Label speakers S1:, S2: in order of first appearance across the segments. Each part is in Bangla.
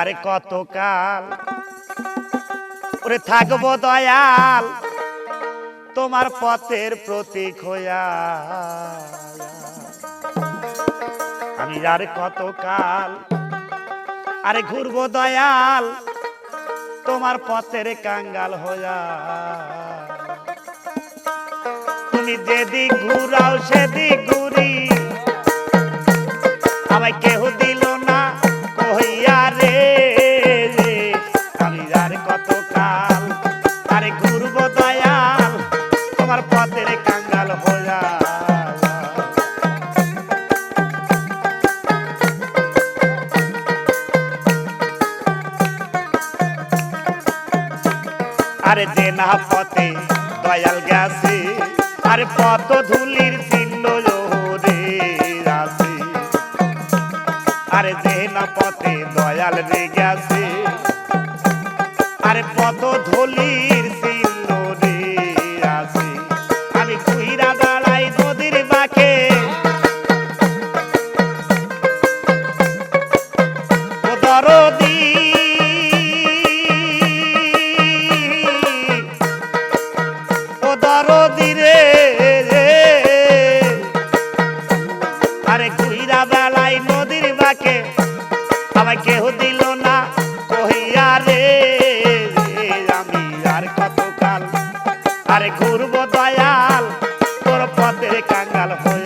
S1: আর কত কাল ওরে থাকব দয়াল, তোমার পথের প্রতীক হইয়া। আমি আর কত কাল আরে ঘুরবো দয়াল, তোমার পথের কাঙ্গাল হইয়া। তুমি যেদিক ঘুরাও সেদিক ঘুরি, আমায় কেহ আরে যে না পথে দয়াল গেছে, আর পত ধুলির চিহ্ন রে আছে। আর যে পথে দয়াল রে গেছে, আর পত ধুলির চিহ্ন আরে কুইরা বেলায় নদীর বাঁকে। আমায় কেহ দিল না কহিয়া রে, আমি আর কত কাল আরে ঘুরবো দয়াল, তোর পথের কাঙ্গাল হইয়া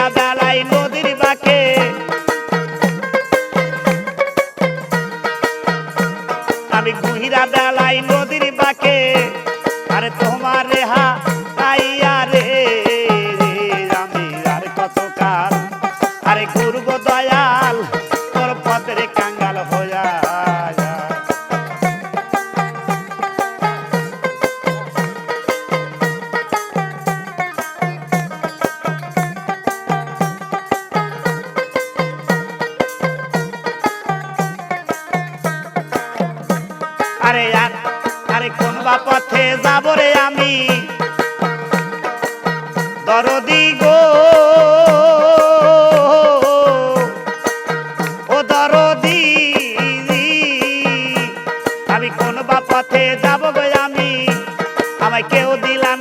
S1: তোমার আরে কোন বা পথে যাব রে আমি। দরদি গো। ও দরদি, আমি কোন বা পথে যাব গো আমি। আমায় কেউ দিলা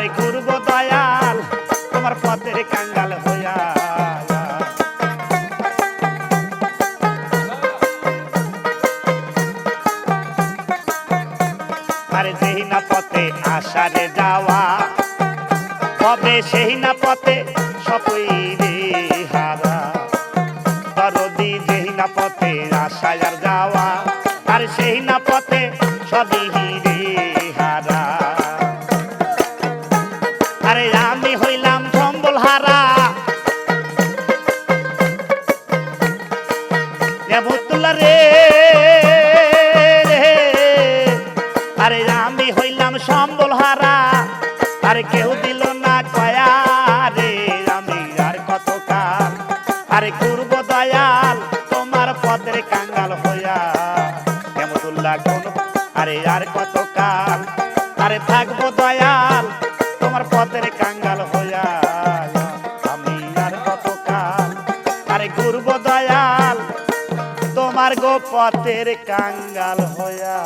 S1: আরে ঘুরব দয়াল, তোমার পথের কাঙ্গাল হইয়া আরে যেই না পথে আষাঢ়ে যাওয়া, কবে সেই না পথে সপই রে হারা দরদি পথে আর যাওয়া, আর সেই না পথে সবই রে কেউ দিল না কয়া রে, আমি আর কত কাল আরে করব দয়াল, তোমার পদের কাঙ্গাল হইয়া। কেমতুল্লাহ কোন, আরে আর কত কাল আরে থাকব দয়াল, তোমার পদের কাঙ্গাল হইয়া। আমি আর কত কাল আরে ঘুরব দয়াল, তোমার গো পথের কাঙ্গাল হইয়া।